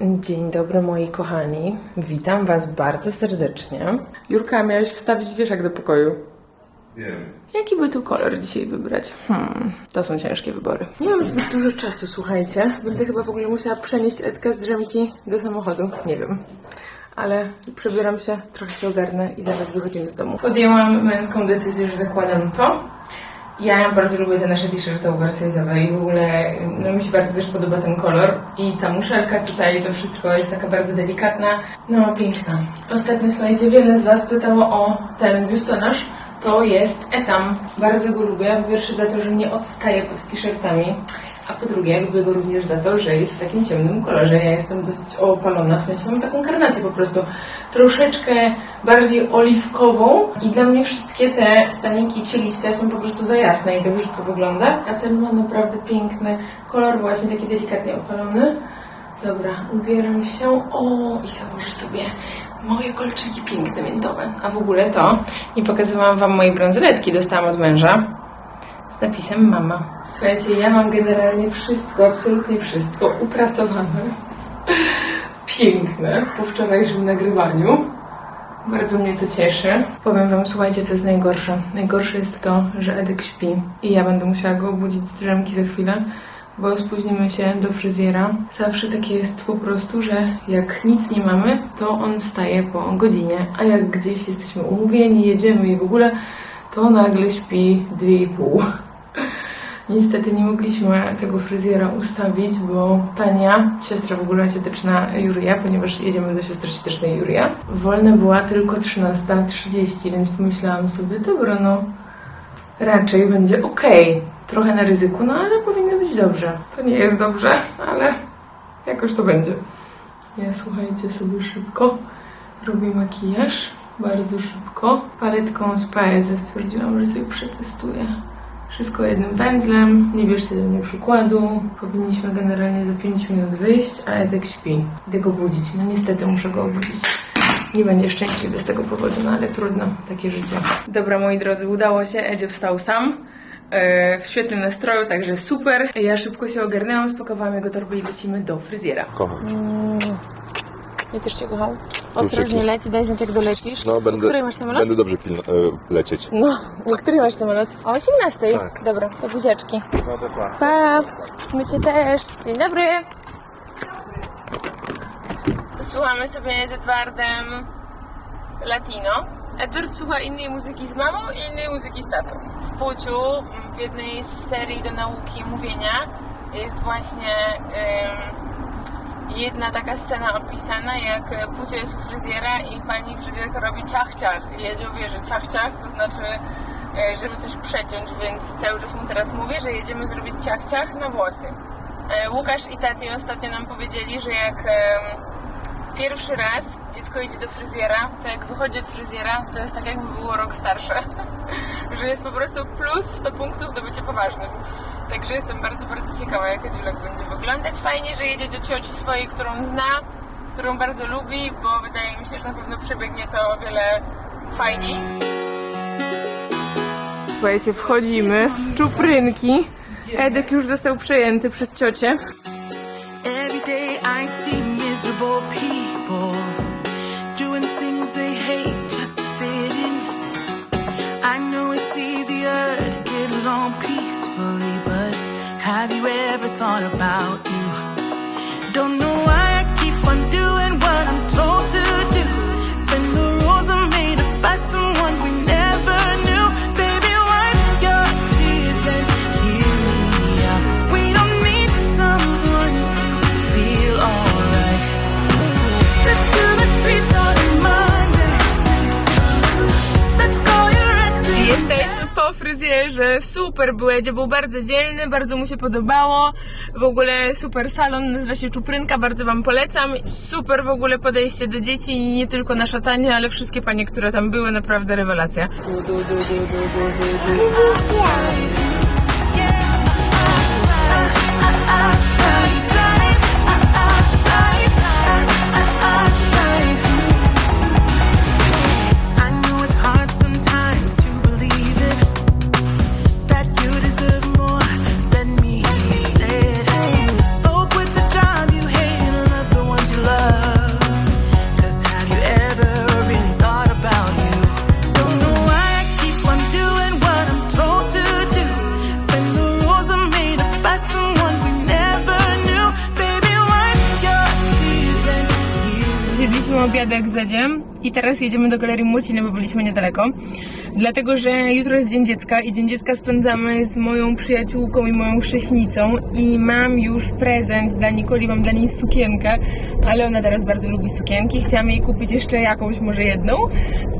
Dzień dobry moi kochani, witam was bardzo serdecznie. Jurka, miałeś wstawić wieszak do pokoju. Wiem. Jaki by tu kolor dzisiaj wybrać? Hmm, to są ciężkie wybory. Nie mam zbyt dużo czasu, słuchajcie. Będę chyba w ogóle musiała przenieść Edkę z drzemki do samochodu. Nie wiem. Ale przebieram się, trochę się ogarnę i zaraz wychodzimy z domu. Podjęłam męską decyzję, że zakładam to. Ja bardzo lubię te nasze t-shirty oversize'owe i w ogóle no, mi się bardzo też podoba ten kolor. I ta muszelka tutaj, to wszystko jest taka bardzo delikatna. No, piękna. Ostatnio, słuchajcie, wiele z Was pytało o ten biustonosz. To jest etam. Bardzo go lubię. Po za to, że nie odstaje pod t-shirtami. A po drugie, lubię go również za to, że jest w takim ciemnym kolorze. Ja jestem dosyć opalona, w sensie mam taką karnację po prostu. Troszeczkę bardziej oliwkową i dla mnie wszystkie te staniki cieliste są po prostu za jasne i to brzydko wygląda. A ten ma naprawdę piękny kolor, właśnie taki delikatnie opalony. Dobra, ubieram się. O, i założę sobie moje kolczyki piękne, miętowe. A w ogóle to, nie pokazywałam Wam mojej bransoletki, dostałam od męża z napisem mama. Słuchajcie, ja mam generalnie wszystko, absolutnie wszystko uprasowane. Piękne po wczorajszym nagrywaniu. Bardzo mnie to cieszy. Powiem wam, słuchajcie, co jest najgorsze. Najgorsze jest to, że Edek śpi i ja będę musiała go obudzić z drzemki za chwilę, bo spóźnimy się do fryzjera. Zawsze takie jest po prostu, że jak nic nie mamy, to on wstaje po godzinie, a jak gdzieś jesteśmy umówieni, jedziemy i w ogóle, to nagle śpi dwie i pół. Niestety nie mogliśmy tego fryzjera ustawić, bo Tania, siostra w ogóle cioteczna Juria, ponieważ jedziemy do siostry ciotecznej Juria, wolna była tylko 13.30, więc pomyślałam sobie, dobra, no raczej będzie ok. Trochę na ryzyku, no ale powinno być dobrze. To nie jest dobrze, ale jakoś to będzie. Ja słuchajcie sobie szybko robię makijaż, bardzo szybko. Paletką z Paese stwierdziłam, że sobie przetestuję. Wszystko jednym pędzlem, nie bierzcie ze mnie przykładu. Powinniśmy generalnie za 5 minut wyjść, a Edek śpi. Idę go budzić. No niestety muszę go obudzić. Nie będzie szczęśliwy z tego powodu, no ale trudno, takie życie. Dobra, moi drodzy, udało się. Edzie wstał sam. e, W świetnym nastroju, także super. Ja szybko się ogarnęłam, spakowałam jego torbę i lecimy do fryzjera. Kocham cię. Ja też cię kocham. Ostrożnie leć, daj znać jak dolecisz. No, będę, masz samolot? będę dobrze e, lecieć. No, o której masz samolot? O 18. Tak. Dobra, to buziaczki. No to pa. Pa! My cię też. Dzień dobry. Słuchamy sobie z Edwardem Latino. Edward słucha innej muzyki z mamą i innej muzyki z tatą. W Puciu, w jednej z serii do nauki mówienia, jest właśnie ym, jedna taka scena opisana, jak Pucio jest u fryzjera i pani fryzjerka robi ciach-ciach. I wie, że ciach-ciach to znaczy e, żeby coś przeciąć, więc cały czas mu teraz mówię, że jedziemy zrobić ciach-ciach na włosy. E, Łukasz i Tati ostatnio nam powiedzieli, że jak pierwszy raz dziecko idzie do fryzjera, to jak wychodzi od fryzjera, to jest tak jakby było rok starsze. że jest po prostu plus 100 punktów do bycia poważnym. Także jestem bardzo, bardzo ciekawa, jak Dziulek będzie wyglądać. Fajnie, że jedzie do cioci swojej, którą zna, którą bardzo lubi, bo wydaje mi się, że na pewno przebiegnie to o wiele fajniej. Słuchajcie, wchodzimy. Czuprynki. Edek już został przejęty przez ciocię. Every day I see miserable people thought about you? Super był, Edzie był bardzo dzielny, bardzo mu się podobało, w ogóle super salon, nazywa się Czuprynka, bardzo wam polecam, super w ogóle podejście do dzieci nie tylko nasza Tania, ale wszystkie panie, które tam były, naprawdę rewelacja. I Zjedliśmy obiadek z Edziem i teraz jedziemy do Galerii Młociny, bo byliśmy niedaleko. Dlatego, że jutro jest Dzień Dziecka i Dzień Dziecka spędzamy z moją przyjaciółką i moją chrześnicą i mam już prezent dla Nikoli, mam dla niej sukienkę, ale ona teraz bardzo lubi sukienki. Chciałam jej kupić jeszcze jakąś, może jedną,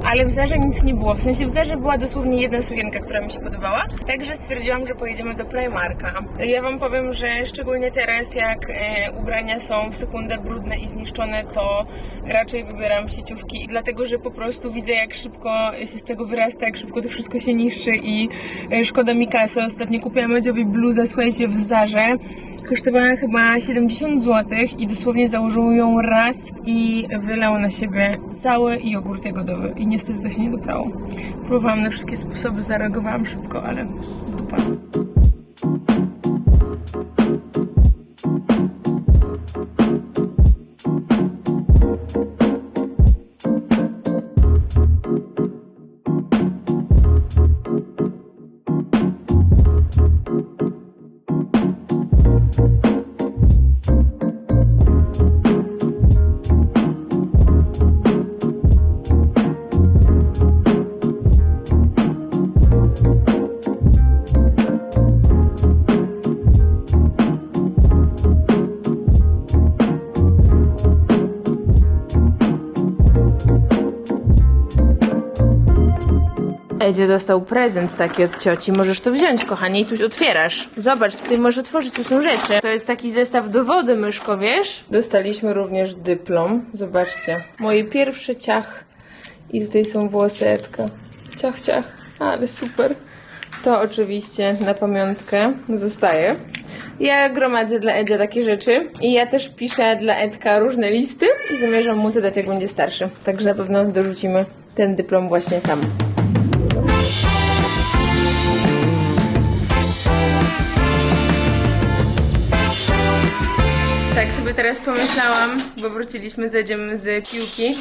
ale w Zarze nic nie było. W sensie w Zarze była dosłownie jedna sukienka, która mi się podobała, także stwierdziłam, że pojedziemy do Primarka. Ja wam powiem, że szczególnie teraz, jak e, ubrania są w sekundę brudne i zniszczone, to raczej wybieram sieciówki, dlatego że po prostu widzę, jak szybko się z tego wyrasta, jak szybko to wszystko się niszczy i e, szkoda mi kasy. Ostatnio kupiłam Edziowi bluzę, słuchajcie, w Zarze. Kosztowała chyba 70 zł i dosłownie założył ją raz i wylał na siebie cały jogurt jagodowy i niestety to się nie doprało. Próbowałam na wszystkie sposoby, zareagowałam szybko, ale dupa. Edzie dostał prezent taki od cioci. Możesz to wziąć, kochanie, i tu otwierasz. Zobacz, tutaj możesz otworzyć, tu są rzeczy. To jest taki zestaw do wody, myszko, wiesz? Dostaliśmy również dyplom. Zobaczcie. Moje pierwsze ciach. I tutaj są włosy Edka. Ciach, ciach. Ale super. To oczywiście na pamiątkę zostaje. Ja gromadzę dla Edzia takie rzeczy i ja też piszę dla Edka różne listy i zamierzam mu to dać, jak będzie starszy. Także na pewno dorzucimy ten dyplom właśnie tam. Tak sobie teraz pomyślałam, bo wróciliśmy z Edziem z piłki,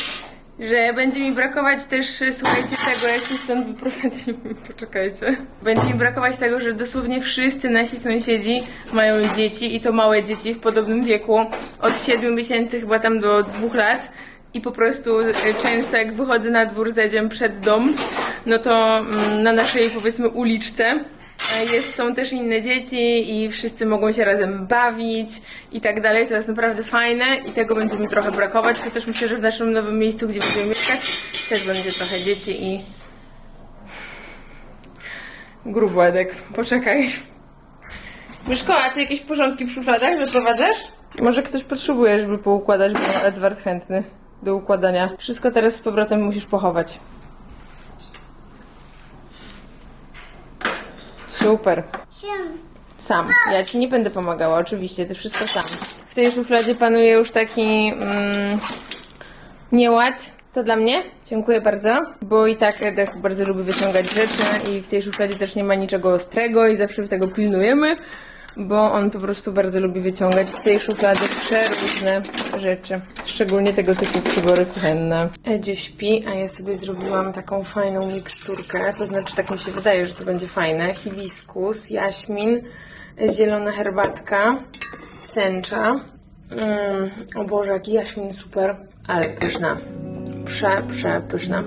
że będzie mi brakować też, słuchajcie, tego, jak się stąd wyprowadzimy. Poczekajcie. Będzie mi brakować tego, że dosłownie wszyscy nasi sąsiedzi mają dzieci i to małe dzieci w podobnym wieku, od 7 miesięcy chyba tam do 2 lat. I po prostu e, często jak wychodzę na dwór z Edziem przed dom, no to mm, na naszej powiedzmy uliczce Jest, są też inne dzieci i wszyscy mogą się razem bawić i tak dalej. To jest naprawdę fajne i tego będzie mi trochę brakować, chociaż myślę, że w naszym nowym miejscu, gdzie będziemy mieszkać, też będzie trochę dzieci i... Władek, poczekaj. Myszko, a ty jakieś porządki w szufladach wyprowadzasz? Może ktoś potrzebuje, żeby poukładać, bo Edward chętny do układania. Wszystko teraz z powrotem musisz pochować. Super. Sam. Ja ci nie będę pomagała, oczywiście, ty wszystko sam. W tej szufladzie panuje już taki mm, nieład. To dla mnie? Dziękuję bardzo, bo i tak Edek bardzo lubi wyciągać rzeczy i w tej szufladzie też nie ma niczego ostrego i zawsze tego pilnujemy, bo on po prostu bardzo lubi wyciągać z tej szuflady przeróżne rzeczy, szczególnie tego typu przybory kuchenne. Edzie śpi, a ja sobie zrobiłam taką fajną miksturkę, to znaczy tak mi się wydaje, że to będzie fajne. Hibiskus, jaśmin, zielona herbatka, sęcza. Mm, o Boże, jaki jaśmin super, ale pyszna. Prze, prze, pyszna.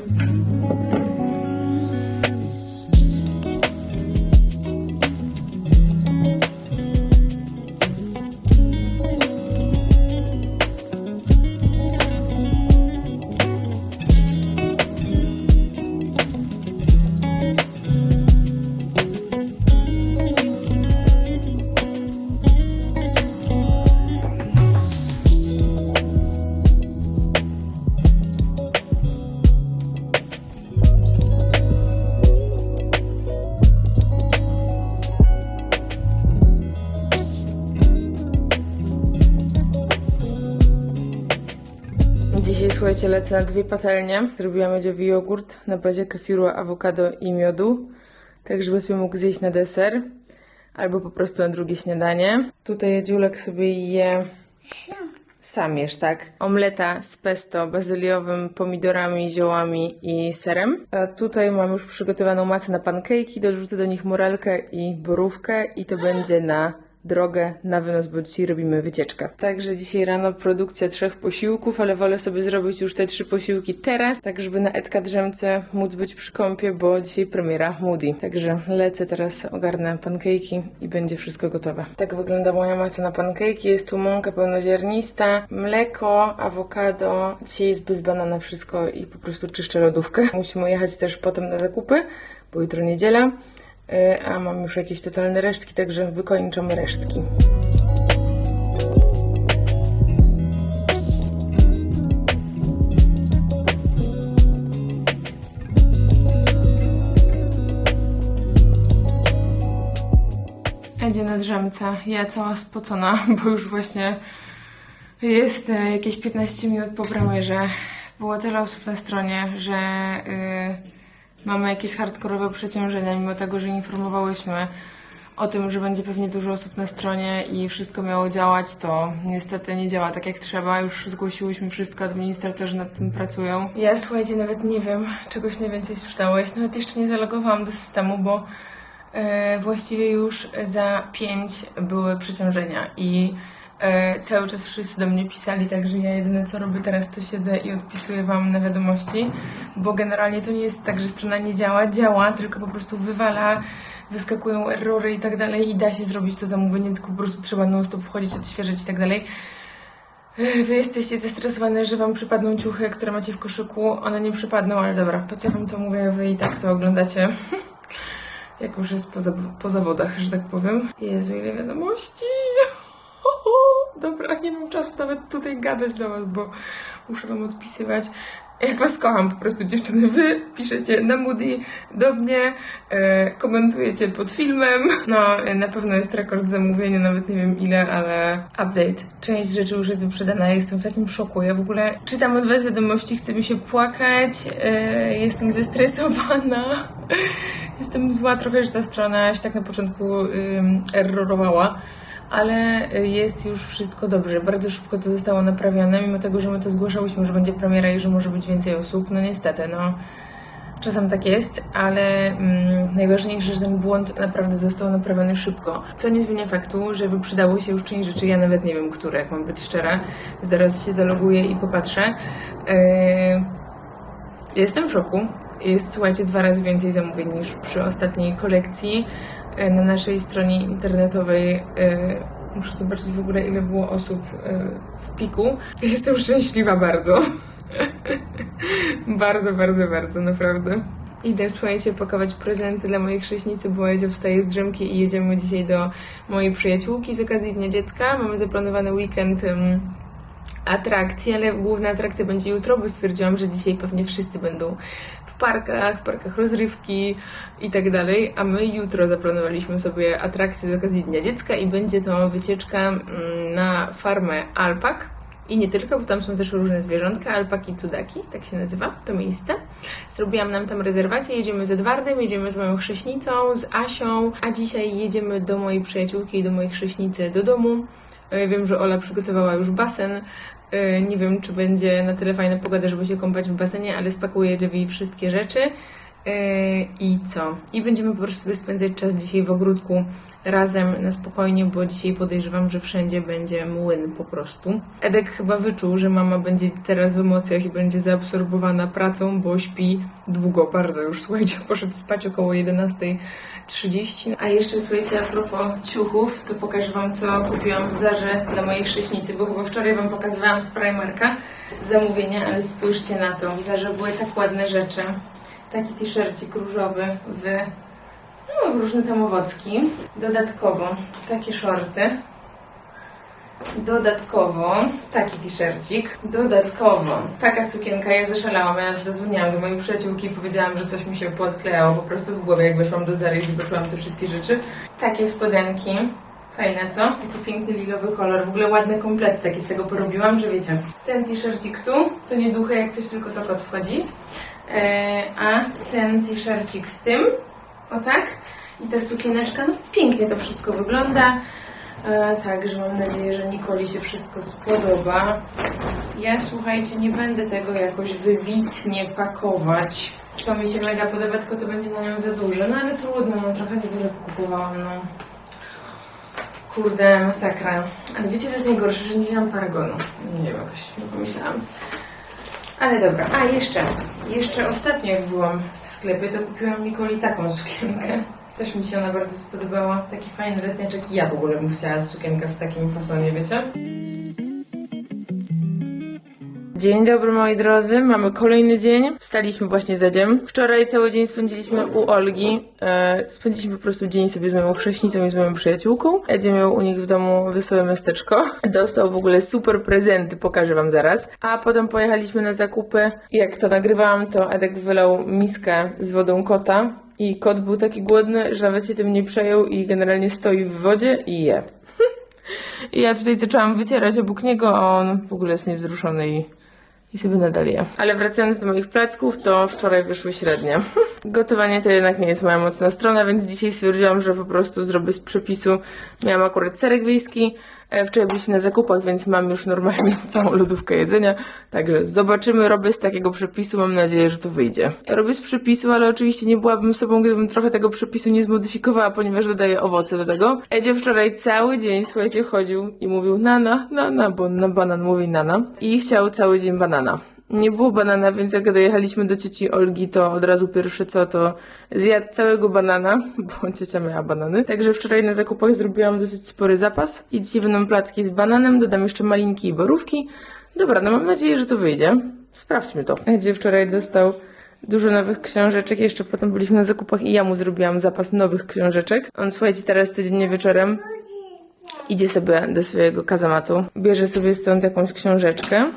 Lecę na dwie patelnie. Zrobiłam Edziowi jogurt na bazie kefiru, awokado i miodu, tak żeby sobie mógł zjeść na deser, albo po prostu na drugie śniadanie. Tutaj Edziulek sobie je sam jesz, tak? Omleta z pesto bazyliowym, pomidorami, ziołami i serem. A tutaj mam już przygotowaną masę na pankejki, dorzucę do nich morelkę i borówkę i to będzie na drogę na wynos, bo dzisiaj robimy wycieczkę. Także dzisiaj rano produkcja trzech posiłków, ale wolę sobie zrobić już te trzy posiłki teraz, tak żeby na Edka Drzemce móc być przy kąpie, bo dzisiaj premiera Moody. Także lecę teraz, ogarnę pankejki i będzie wszystko gotowe. Tak wygląda moja masa na pankejki. Jest tu mąka pełnoziarnista, mleko, awokado. Dzisiaj jest bez banana wszystko i po prostu czyszczę lodówkę. Musimy jechać też potem na zakupy, bo jutro niedziela. Yy, A mam już jakieś totalne resztki, także wykończamy resztki. Edzie na drzemce. Ja cała spocona, bo już właśnie jest e, jakieś 15 minut po premierze. Było tyle osób na stronie, że y, mamy jakieś hardkorowe przeciążenia, mimo tego, że informowałyśmy o tym, że będzie pewnie dużo osób na stronie i wszystko miało działać, to niestety nie działa tak jak trzeba. Już zgłosiłyśmy wszystko, administratorzy nad tym pracują. Ja słuchajcie, nawet nie wiem, czegoś najwięcej sprzedałeś. Nawet jeszcze nie zalogowałam do systemu, bo e, właściwie już za pięć były przeciążenia i cały czas wszyscy do mnie pisali, także ja jedyne co robię teraz to siedzę i odpisuję Wam na wiadomości, bo generalnie to nie jest tak, że strona nie działa, działa, tylko po prostu wywala, wyskakują errory i tak dalej i da się zrobić to zamówienie, tylko po prostu trzeba non stop wchodzić, odświeżać i tak dalej. Ech, Wy jesteście zestresowane, że Wam przypadną ciuchy, które macie w koszyku. One nie przypadną, ale dobra, po co Wam to mówię, Wy i tak to oglądacie. Jak już jest po, po zawodach, że tak powiem. Jezu, ile wiadomości! Dobra, nie mam czasu nawet tutaj gadać do Was, bo muszę Wam odpisywać. Jak Was kocham po prostu dziewczyny, Wy piszecie na Moody do mnie, e, komentujecie pod filmem. No, na pewno jest rekord zamówienia, nawet nie wiem ile, ale update. Część rzeczy już jest wyprzedana, jestem w takim szoku. Ja w ogóle czytam od Was wiadomości, chce mi się płakać, e, jestem zestresowana. Jestem zła trochę, że ta strona się tak na początku ym, errorowała, ale y, jest już wszystko dobrze. Bardzo szybko to zostało naprawione, mimo tego, że my to zgłaszałyśmy, że będzie premiera i że może być więcej osób. No niestety, no. Czasem tak jest, ale mm, najważniejsze, że ten błąd naprawdę został naprawiony szybko. Co nie zmienia faktu, że wyprzedało się już część rzeczy, ja nawet nie wiem, które, jak mam być szczera. Zaraz się zaloguję i popatrzę. Yy, Jestem w szoku. Jest, słuchajcie, dwa razy więcej zamówień niż przy ostatniej kolekcji. E, Na naszej stronie internetowej e, muszę zobaczyć w ogóle, ile było osób e, w piku. Jestem szczęśliwa bardzo. bardzo, bardzo, bardzo, naprawdę. Idę, słuchajcie, pakować prezenty dla mojej chrześnicy, bo Edzio wstaje z drzemki i jedziemy dzisiaj do mojej przyjaciółki z okazji Dnia Dziecka. Mamy zaplanowany weekend atrakcji, ale główna atrakcja będzie jutro, bo stwierdziłam, że dzisiaj pewnie wszyscy będą w parkach, w parkach rozrywki i tak dalej, a my jutro zaplanowaliśmy sobie atrakcję z okazji Dnia Dziecka i będzie to wycieczka mm, na farmę alpak. I nie tylko, bo tam są też różne zwierzątka, alpaki cudaki, tak się nazywa to miejsce. Zrobiłam nam tam rezerwację, jedziemy z Edwardem, jedziemy z moją chrześnicą, z Asią, a dzisiaj jedziemy do mojej przyjaciółki i do mojej chrześnicy do domu. E, Wiem, że Ola przygotowała już basen. E, Nie wiem, czy będzie na tyle fajna pogoda, żeby się kąpać w basenie, ale spakuję Jevi wszystkie rzeczy. E, I co? I będziemy po prostu spędzać czas dzisiaj w ogródku razem na spokojnie, bo dzisiaj podejrzewam, że wszędzie będzie młyn po prostu. Edek chyba wyczuł, że mama będzie teraz w emocjach i będzie zaabsorbowana pracą, bo śpi długo, bardzo już. Słuchajcie, poszedł spać około 11.30. A jeszcze słuchajcie, a propos ciuchów, to pokażę Wam, co kupiłam w Zarze dla mojej chrześnicy, bo chyba wczoraj Wam pokazywałam z Primarka zamówienia, ale spójrzcie na to. W Zarze były tak ładne rzeczy. Taki t-shircik różowy w no, w różne tam owocki. Dodatkowo takie shorty. Dodatkowo taki t-shircik. Dodatkowo taka sukienka. Ja zaszalałam. Ja zadzwoniłam do mojej przyjaciółki i powiedziałam, że coś mi się podklejało po prostu w głowie, jak weszłam do Zary i zobaczyłam te wszystkie rzeczy. Takie spodenki. Fajne, co? Taki piękny lilowy kolor. W ogóle ładne komplety takie z tego porobiłam, że wiecie. Ten t-shircik tu, to nie duchy jak coś, tylko to kot wchodzi. E, a ten t-shircik z tym, o tak. I ta sukieneczka, no pięknie to wszystko wygląda. E, Także mam nadzieję, że Nikoli się wszystko spodoba. Ja słuchajcie, nie będę tego jakoś wybitnie pakować. To mi się mega podoba, tylko to będzie na nią za duże. No ale trudno, no trochę za dużo pokupowałam, no. Kurde, masakra. Ale wiecie, co jest najgorsze, że nie wzięłam paragonu. Nie wiem, jakoś nie pomyślałam. Ale dobra. A, jeszcze. Jeszcze ostatnio, jak byłam w sklepie, to kupiłam Nikoli taką sukienkę. Też mi się ona bardzo spodobała. Taki fajny letniaczek. Ja w ogóle bym chciała sukienkę w takim fasonie, wiecie? Dzień dobry moi drodzy, mamy kolejny dzień. Wstaliśmy właśnie za dzień. Wczoraj cały dzień spędziliśmy u Olgi. E, spędziliśmy po prostu dzień sobie z moją chrześnicą i z moją przyjaciółką. Edzie miał u nich w domu wesołe miasteczko. Dostał w ogóle super prezenty, pokażę wam zaraz. A potem pojechaliśmy na zakupy. Jak to nagrywałam, to Edek wylał miskę z wodą kota. I kot był taki głodny, że nawet się tym nie przejął i generalnie stoi w wodzie i je. I ja tutaj zaczęłam wycierać obok niego, a on w ogóle jest niewzruszony i i sobie nadal je. Ale wracając do moich placków, to wczoraj wyszły średnie. Gotowanie to jednak nie jest moja mocna strona, więc dzisiaj stwierdziłam, że po prostu zrobię z przepisu. Miałam akurat serek wiejski, e, wczoraj byliśmy na zakupach, więc mam już normalnie całą lodówkę jedzenia. Także zobaczymy, robię z takiego przepisu, mam nadzieję, że to wyjdzie. Robię z przepisu, ale oczywiście nie byłabym sobą, gdybym trochę tego przepisu nie zmodyfikowała, ponieważ dodaję owoce do tego. Edzie wczoraj cały dzień, słuchajcie, chodził i mówił nana, nana, bo na banan mówi nana. I chciał cały dzień banana. Nie było banana, więc jak dojechaliśmy do cioci Olgi, to od razu pierwsze co, to zjadł całego banana, bo ciocia miała banany. Także wczoraj na zakupach zrobiłam dosyć spory zapas. I dzisiaj będą placki z bananem, dodam jeszcze malinki i borówki. Dobra, no mam nadzieję, że to wyjdzie. Sprawdźmy to. Gdzie wczoraj dostał dużo nowych książeczek, jeszcze potem byliśmy na zakupach i ja mu zrobiłam zapas nowych książeczek. On, słuchajcie, teraz codziennie wieczorem idzie sobie do swojego kazamatu, bierze sobie stąd jakąś książeczkę,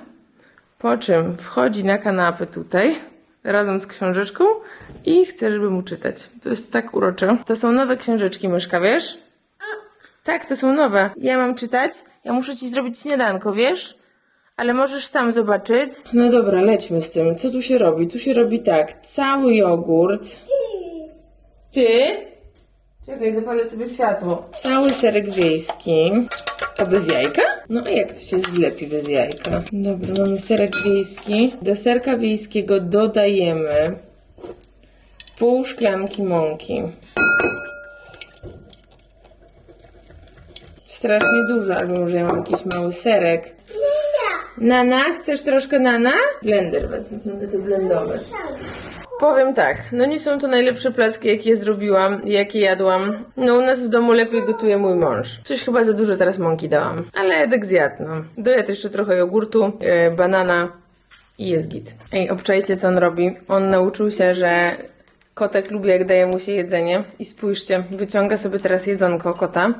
po czym wchodzi na kanapę tutaj razem z książeczką i chce, żeby mu czytać. To jest tak urocze. To są nowe książeczki, myszka, wiesz? Tak, to są nowe. Ja mam czytać, ja muszę ci zrobić śniadanko, wiesz? Ale możesz sam zobaczyć. No dobra, lećmy z tym. Co tu się robi? Tu się robi tak. Cały jogurt. Ty? Czekaj, zapalę sobie światło. Cały serek wiejski. A bez jajka? No a jak to się zlepi bez jajka? Dobra, mamy serek wiejski. Do serka wiejskiego dodajemy pół szklanki mąki. Strasznie dużo, albo może ja mam jakiś mały serek. Nana, chcesz troszkę nana? Blender wezmę, będę to blendować. Powiem tak, no nie są to najlepsze placki, jakie zrobiłam, jakie jadłam. No u nas w domu lepiej gotuje mój mąż. Coś chyba za dużo teraz mąki dałam. Ale Edek zjadł, no. Dojadł jeszcze trochę jogurtu, yy, banana i jest git. Ej, obczajcie co on robi. On nauczył się, że kotek lubi jak daje mu się jedzenie. I spójrzcie, wyciąga sobie teraz jedzonko kota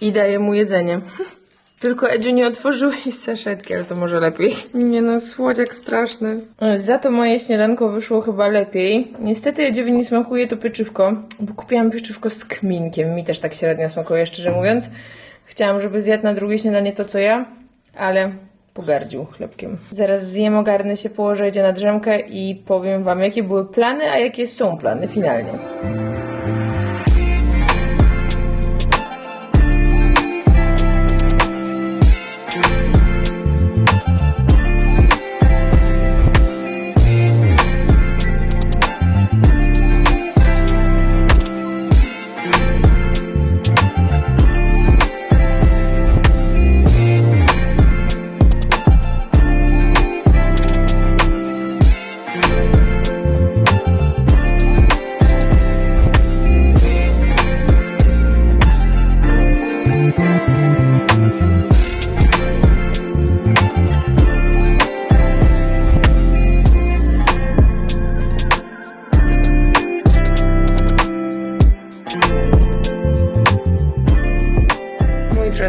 i daje mu jedzenie. Tylko Edziu nie otworzyłeś saszetki, ale to może lepiej. Nie no, słodziak straszny. Za to moje śniadanko wyszło chyba lepiej. Niestety Edziowi nie smakuje to pieczywko, bo kupiłam pieczywko z kminkiem. Mi też tak średnio smakuje, szczerze mówiąc. Chciałam, żeby zjadł na drugie śniadanie to, co ja, ale pogardził chlebkiem. Zaraz zjem, ogarnę się, położę Edzia na drzemkę i powiem wam, jakie były plany, a jakie są plany finalnie.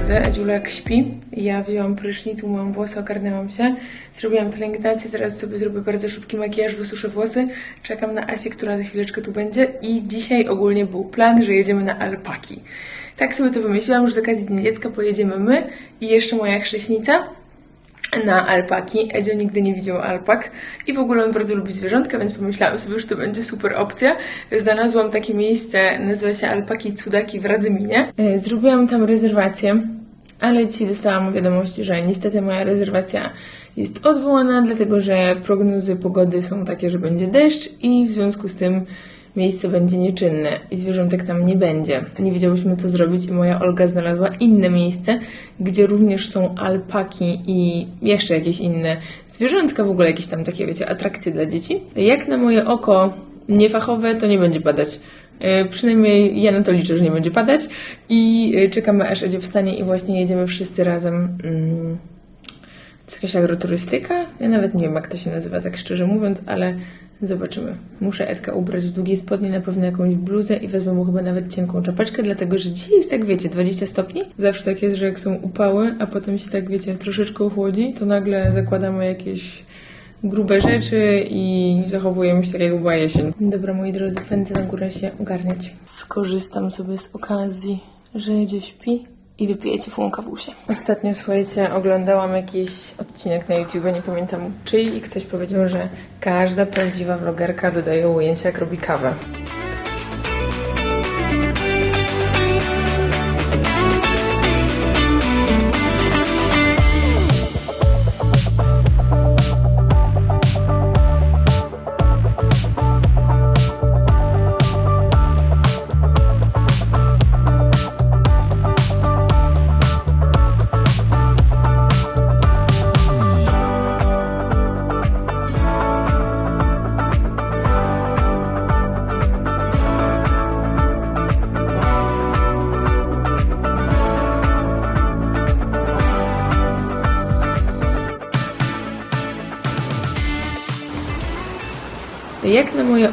Drodzy, Edziulek śpi. Ja wzięłam prysznic, umyłam włosy, ogarnęłam się. Zrobiłam pielęgnację, zaraz sobie zrobię bardzo szybki makijaż, wysuszę włosy. Czekam na Asię, która za chwileczkę tu będzie. I dzisiaj ogólnie był plan, że jedziemy na alpaki. Tak sobie to wymyśliłam, że z okazji Dnia Dziecka pojedziemy my i jeszcze moja chrześnica na alpaki. Edzio nigdy nie widział alpak i w ogóle on bardzo lubi zwierzątka, więc pomyślałam sobie, że to będzie super opcja. Znalazłam takie miejsce, nazywa się Alpaki Cudaki w Radzyminie. E, Zrobiłam tam rezerwację, ale dzisiaj dostałam wiadomość, że niestety moja rezerwacja jest odwołana, dlatego że prognozy pogody są takie, że będzie deszcz i w związku z tym miejsce będzie nieczynne i zwierzątek tam nie będzie. Nie wiedziałyśmy, co zrobić i moja Olga znalazła inne miejsce, gdzie również są alpaki i jeszcze jakieś inne zwierzątka, w ogóle jakieś tam takie, wiecie, atrakcje dla dzieci. Jak na moje oko niefachowe, to nie będzie padać. E, Przynajmniej ja na to liczę, że nie będzie padać i e, czekamy aż Edzie wstanie i właśnie jedziemy wszyscy razem. Mm, to jest jakaś agroturystyka? Ja nawet nie wiem, jak to się nazywa, tak szczerze mówiąc, ale zobaczymy. Muszę Edka ubrać w długie spodnie, na pewno jakąś bluzę i wezmę mu chyba nawet cienką czapeczkę, dlatego że dzisiaj jest tak, wiecie, 20 stopni. Zawsze tak jest, że jak są upały, a potem się tak, wiecie, troszeczkę ochłodzi, to nagle zakładamy jakieś grube rzeczy i zachowujemy się tak, jak była jesień. Dobra, moi drodzy, pędzę na górę się ogarniać. Skorzystam sobie z okazji, że jedzie śpi i wypiję ciepłą kawusię. Ostatnio, słuchajcie, oglądałam jakiś odcinek na YouTube, nie pamiętam czyj, i ktoś powiedział, że każda prawdziwa vlogerka dodaje ujęcia, jak robi kawę.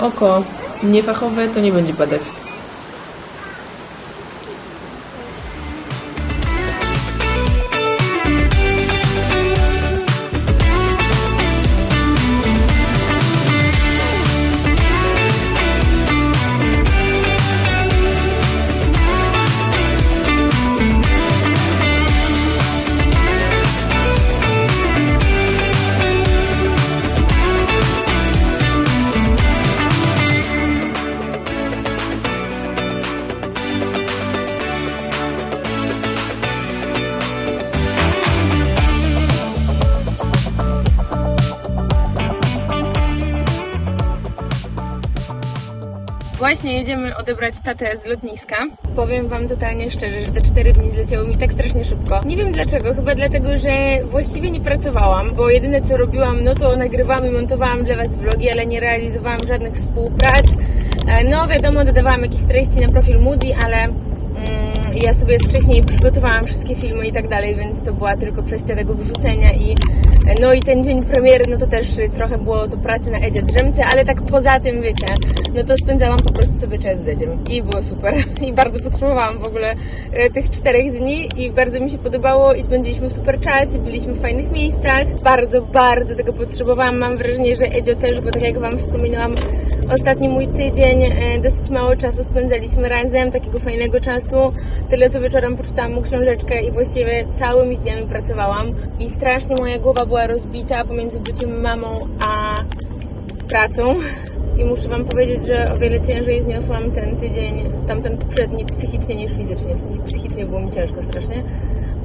Oko niefachowe, to nie będzie badać. Jedziemy odebrać tatę z lotniska. Powiem Wam totalnie szczerze, że te cztery dni zleciały mi tak strasznie szybko. Nie wiem dlaczego, chyba dlatego, że właściwie nie pracowałam, bo jedyne co robiłam, no to nagrywałam i montowałam dla Was vlogi, ale nie realizowałam żadnych współprac. E, No wiadomo, dodawałam jakieś treści na profil Moody, ale ja sobie wcześniej przygotowałam wszystkie filmy i tak dalej, więc to była tylko kwestia tego wyrzucenia i no i ten dzień premiery, no to też trochę było to pracy na Edzie Drzemce, ale tak poza tym, wiecie, no to spędzałam po prostu sobie czas z Edziem i było super i bardzo potrzebowałam w ogóle e, tych czterech dni i bardzo mi się podobało i spędziliśmy super czas i byliśmy w fajnych miejscach. Bardzo, bardzo tego potrzebowałam. Mam wrażenie, że Edzio też, bo tak jak Wam wspominałam, ostatni mój tydzień e, dosyć mało czasu spędzaliśmy razem, takiego fajnego czasu. Tyle co wieczorem poczytałam mu książeczkę i właściwie całymi dniami pracowałam i strasznie moja głowa była rozbita pomiędzy byciem mamą a pracą. I muszę Wam powiedzieć, że o wiele ciężej zniosłam ten tydzień, tamten poprzedni, psychicznie niż fizycznie. W sensie psychicznie było mi ciężko strasznie,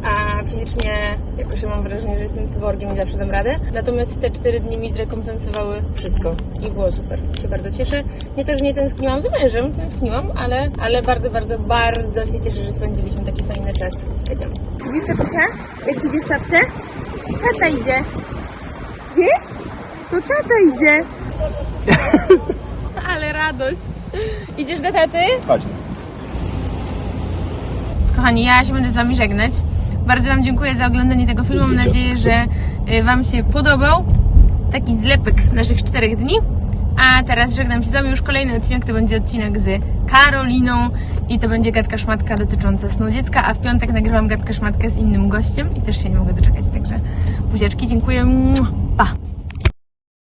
a fizycznie jakoś mam wrażenie, że jestem cyborgiem i zawsze dam radę. Natomiast te cztery dni mi zrekompensowały wszystko i było super. Się bardzo cieszę. Nie to, że nie tęskniłam za mężem, tęskniłam, ale, ale bardzo, bardzo, bardzo się cieszę, że spędziliśmy taki fajny czas z Edziem. Widzisz Petusia? Jak idzie w czapce? Tata idzie. Wiesz? To tata idzie. Ale radość. Idziesz do taty? Chodź. Kochani, ja się będę z Wami żegnać. Bardzo Wam dziękuję za oglądanie tego filmu. Mam nadzieję, że y, Wam się podobał. Taki zlepek naszych czterech dni. A teraz żegnam się z Wami. Już kolejny odcinek to będzie odcinek z Karoliną i to będzie gadka szmatka dotycząca snu dziecka, a w piątek nagrywam gadkę szmatkę z innym gościem i też się nie mogę doczekać. Także buziaczki, dziękuję. Pa!